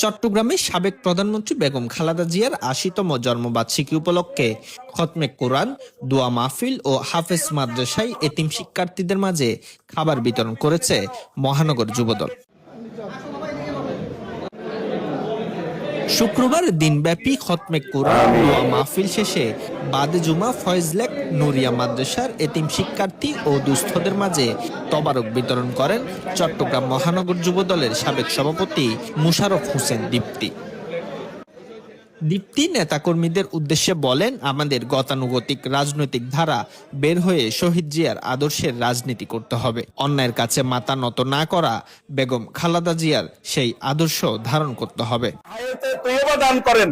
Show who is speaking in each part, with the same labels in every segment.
Speaker 1: চট্টগ্রামে সাবেক প্রধানমন্ত্রী বেগম খালেদা জিয়ার আশিতম জন্মবার্ষিকী উপলক্ষে খতমে কোরআন, দোয়া মাহফিল ও হাফেজ মাদ্রাসায় এতিম শিক্ষার্থীদের মাঝে খাবার বিতরণ করেছে মহানগর যুবদল। শুক্রবার দিনব্যাপী খতমে কোরআন দোয়া মাহফিল শেষে বাদে জুমা ফয়জলেক নুরিয়া মাদ্রাসার এতিম শিক্ষার্থী ও দুস্থদের মাঝে তবারক বিতরণ করেন চট্টগ্রাম মহানগর যুবদলের সাবেক সভাপতি মুশারফ হোসেন দীপ্তি। দীপ্তি নেতাকর্মীদের উদ্দেশ্যে বলেন, আমাদের গতানুগতিক রাজনৈতিক ধারা বের হয়ে শহীদ জিয়ার আদর্শের রাজনীতি করতে হবে। অন্যায়ের কাছে মাথা নত না করা বেগম খালাদা জিয়ার সেই আদর্শ ধারণ করতে হবে।
Speaker 2: দান করেন।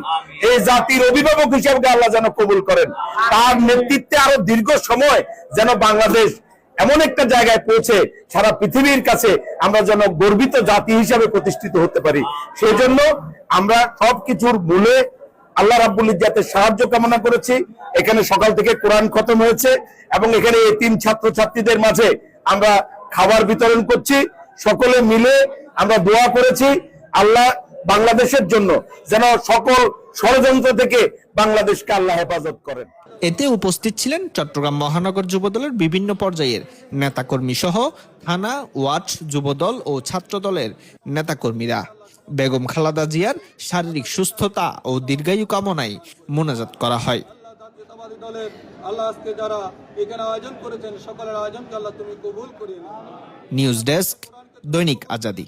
Speaker 2: এই জাতির অভিভাবক আল্লাহ যেন কবুল করেন। তার নেতৃত্বে আরও দীর্ঘ সময় যেন বাংলাদেশ এমন একটা জায়গায় পৌঁছে, সারা পৃথিবীর কাছে আমরা যেন গর্বিত জাতি হিসাবে প্রতিষ্ঠিত হতে পারি। সেই জন্য আমরা সবকিছুর মূলে আল্লাহ রাব্বুল ইজ্জাতের সাহায্য কামনা করেছি। এখানে সকাল থেকে কোরআন খতম হয়েছে এবং এখানে এই তিন ছাত্র ছাত্রীদের মাঝে আমরা খাবার বিতরণ করছি। সকলে মিলে আমরা দোয়া করেছি আল্লাহ বাংলাদেশের জন্য যেন সকল ষড়যন্ত্র থেকে বাংলাদেশকে আল্লাহ হেফাজত করেন।
Speaker 1: এতে উপস্থিত ছিলেন চট্টগ্রাম মহানগর যুবদলের বিভিন্ন পর্যায়ের নেতাকর্মী সহ থানা ওয়ার্ড যুবদল ও ছাত্রদলের নেতাকর্মীরা। বেগম খালাদা জিয়ার শারীরিক সুস্থতা ও দীর্ঘায়ু কামনায় মোনাজাত করা হয়।
Speaker 3: দলের আল্লাহ যারা আয়োজন করেছেন সকলের আল্লাহ তুমি কবুল
Speaker 1: নিউজ ডেস্ক দৈনিক আজাদি।